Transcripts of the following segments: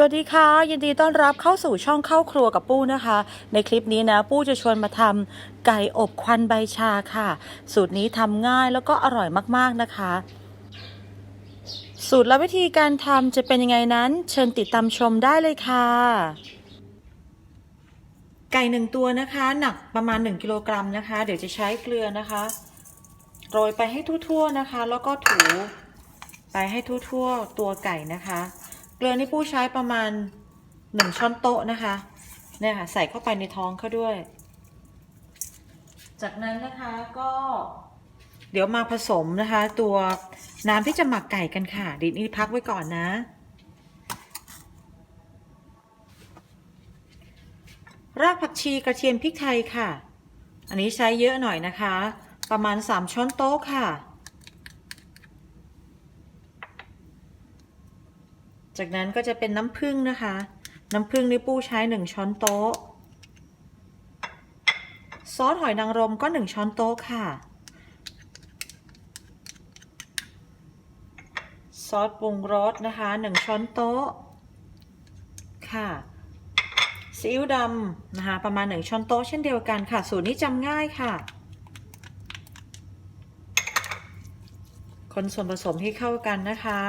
สวัสดีค่ะ ยินดีต้อนรับเข้าสู่ช่องเข้าครัวกับปู้นะคะ ในคลิปนี้นะปู้จะชวนมาทำไก่อบควันใบชาค่ะ สูตรนี้ทำง่ายแล้วก็อร่อยมากๆนะคะ สูตรและวิธีการทำจะเป็นยังไงนั้น เชิญติดตามชมได้เลยค่ะ ไก่หนึ่งตัวนะคะ หนักประมาณ 1กิโลกรัมนะคะ เดี๋ยวจะใช้เกลือนะคะ โรยไปให้ทั่วๆนะคะ แล้วก็ถูไปให้ทั่วๆตัวไก่นะคะ เกลือนี่ปู้ใช้ประมาณ1ช้อนโต๊ะนะคะเนี่ยค่ะใส่เข้าไปในท้องเขาด้วย จากนั้นนะคะก็ เดี๋ยวมาผสมนะคะ ตัวน้ำที่จะหมักไก่กันค่ะดินี่พักไว้ก่อนนะ รากผักชีกระเทียมพริกไทยค่ะ อันนี้ใช้เยอะหน่อยนะคะ ประมาณ 3 ช้อนโต๊ะค่ะ จากนั้นก็จะเป็นน้ำผึ้งนะคะ น้ำผึ้งนี่ปูใช้1ช้อนโต๊ะ ซอสหอยนางรมก็1ช้อนโต๊ะค่ะ ซอสปรุงรสนะคะ1ช้อนโต๊ะ ค่ะซีอิ๊วดำนะคะประมาณ 1 ช้อนโต๊ะเช่นเดียวกันค่ะ สูตรนี้จำง่ายค่ะ คนส่วนผสมให้เข้ากันนะคะ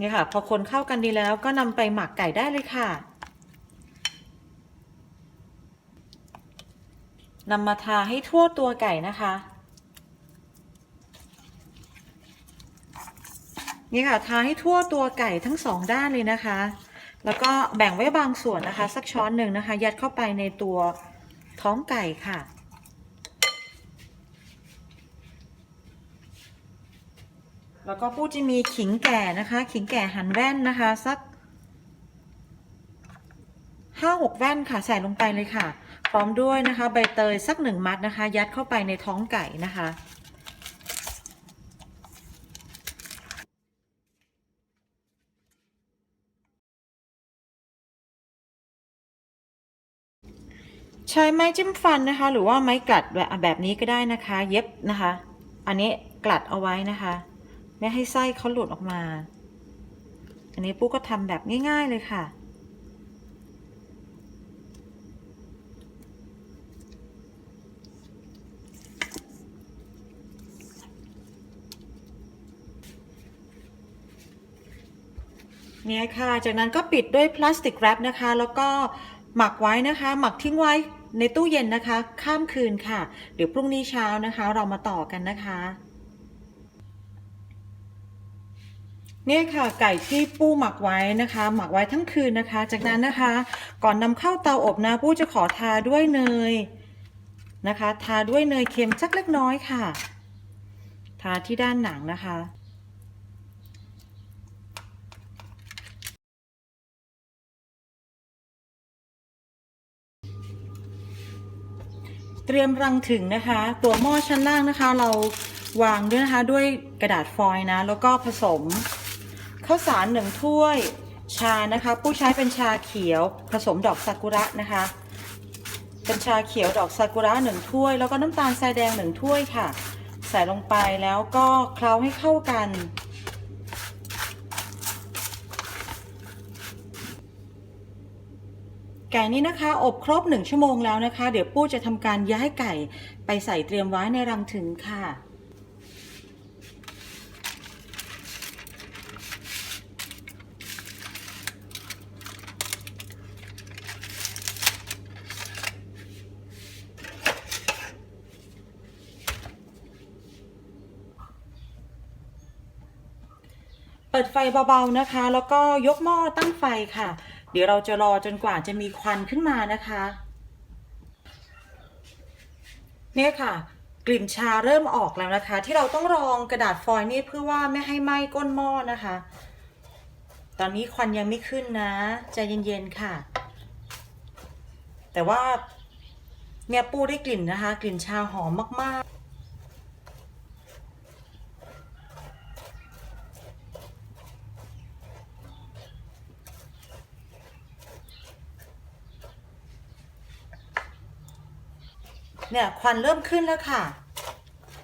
นี่ค่ะ พอคนเข้ากันดีแล้วก็นำไปหมักไก่ได้เลยค่ะนำมาทาให้ทั่วตัวไก่นะคะ นี่ค่ะทาให้ทั่วตัวไก่ทั้งสองด้านเลยนะคะ แล้วก็แบ่งไว้บางส่วนนะคะ สักช้อนหนึ่งนะคะ ยัดเข้าไปในตัวท้องไก่ค่ะ แล้วก็ปู้จะมีขิงแก่นะคะ ขิงแก่หั่นแว่นนะคะ สักห้าหกแว่นค่ะใส่ลงไปเลยค่ะ พร้อมด้วยนะคะ ใบเตยสักหนึ่งมัดนะคะ ยัดเข้าไปในท้องไก่นะคะใช้ไม้จิ้มฟันนะคะ หรือว่าไม้กลัดแบบแบบนี้ก็ได้นะคะ เย็บนะคะ อันนี้กลัดเอาไว้นะคะ ไม่ให้ไส้เขาหลุดออกมา อันนี้ปุ๊กก็ทำแบบง่าย ๆเลยค่ะ เนี่ยค่ะ จากนั้นก็ปิดด้วยพลาสติกแรปนะคะ แล้วก็หมักไว้นะคะ หมักทิ้งไว้ในตู้เย็นนะคะ ข้ามคืนค่ะ เดี๋ยวพรุ่งนี้เช้านะคะ เรามาต่อกันนะคะ เนี่ยค่ะไก่ที่ปู้หมักไว้นะคะ หมักไว้ทั้งคืนนะคะ จากนั้นนะคะ ก่อนนำเข้าเตาอบนะปู้จะขอทาด้วยเนยนะคะ ทาด้วยเนยเค็มสักเล็กน้อยค่ะ ทาที่ด้านหนังนะคะเตรียมรังถึงนะคะ ตัวหม้อชั้นล่างนะคะ เราวางด้วยนะคะด้วยกระดาษฟอยล์นะ แล้วก็ผสม ข้าวสารหนึ่งถ้วย ชานะคะผู้ใช้เป็นชาเขียวผสมดอกซากุระนะคะ เป็นชาเขียวดอกซากุระหนึ่งถ้วย แล้วก็น้ำตาลทรายแดงหนึ่งถ้วยค่ะ ใส่ลงไปแล้วก็เคล้าให้เข้ากันไก่นี้นะคะ อบครบ1ชั่วโมงแล้วนะคะ เดี๋ยวปู้จะทำการย้ายไก่ไปใส่เตรียมไว้ในรังถึงค่ะ ปิดไฟเบาๆนะคะ แล้วก็ยกหม้อตั้งไฟค่ะ เดี๋ยวเราจะรอจนกว่าจะมีควันขึ้นมานะคะ เนี่ยค่ะ กลิ่นชาเริ่มออกแล้วนะคะ ที่เราต้องรองกระดาษฟอยล์นี่เพื่อว่าไม่ให้ไหม้ก้นหม้อนะคะ ตอนนี้ควันยังไม่ขึ้นนะใจเย็นๆค่ะ แต่ว่าเนี่ยปูได้กลิ่นนะคะ กลิ่นชาหอมมากๆ เนี่ยควันเริ่มขึ้นแล้วค่ะ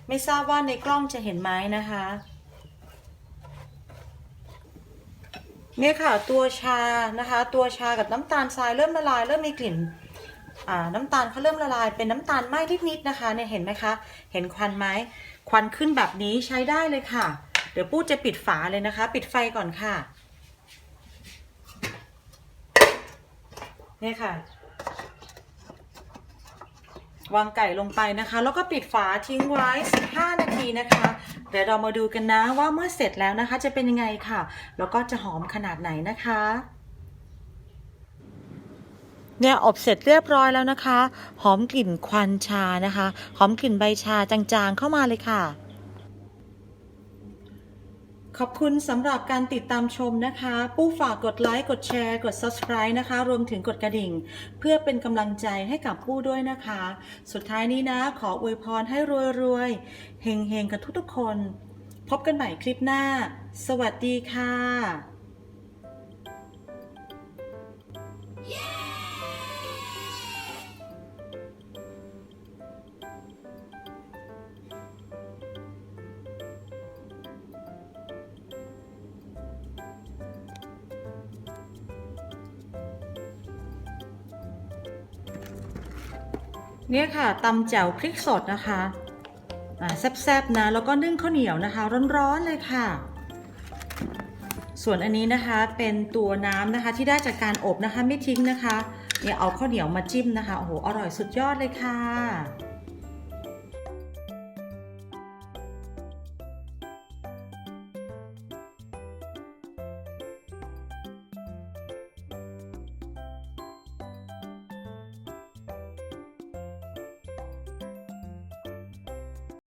ไม่ทราบว่าในกล้องจะเห็นไหมนะคะ เนี่ยค่ะตัวชานะคะ ตัวชากับน้ำตาลทรายเริ่มละลาย เริ่มมีกลิ่นน้ำตาลเขาเริ่มละลายเป็นน้ำตาลไหม้นิดๆนะคะเนี่ยเห็นไหมคะ เห็นควันไหมควันขึ้นแบบนี้ใช้ได้เลยค่ะ เดี๋ยวปู้จะปิดฝาเลยนะคะ ปิดไฟก่อนค่ะ เนี่ยค่ะ วางไก่ลงไปนะคะ แล้วก็ปิดฝาทิ้งไว้ 15 นาทีนะคะเดี๋ยวเรามาดูกันนะว่าเมื่อเสร็จแล้วนะคะ จะเป็นยังไงค่ะ แล้วก็จะหอมขนาดไหนนะคะเนี่ยอบเสร็จเรียบร้อยแล้วนะคะ หอมกลิ่นควันชานะคะ หอมกลิ่นใบชาจางๆเข้ามาเลยค่ะ ขอบคุณสำหรับการติดตามชมนะคะ ปู้ฝากกดไลค์ กดแชร์ กด subscribe นะคะ รวมถึงกดกระดิ่ง เพื่อเป็นกำลังใจให้กับผู้ด้วยนะคะ สุดท้ายนี้นะ ขออวยพรให้รวยๆ เฮงๆ กันทุกๆคน พบกันใหม่คลิปหน้า สวัสดีค่ะ เนี่ยค่ะตำแจ่วพริกสดนะคะอ่าแซ่บๆนะแล้วก็นึ่งข้าวเหนียวนะคะ ร้อนๆเลยค่ะ ส่วนอันนี้นะคะเป็นตัวน้ำนะคะที่ได้จากการอบนะคะไม่ทิ้งนะคะเนี่ยเอาข้าวเหนียวมาจิ้มนะคะโอ้โหอร่อยสุดยอดเลยค่ะ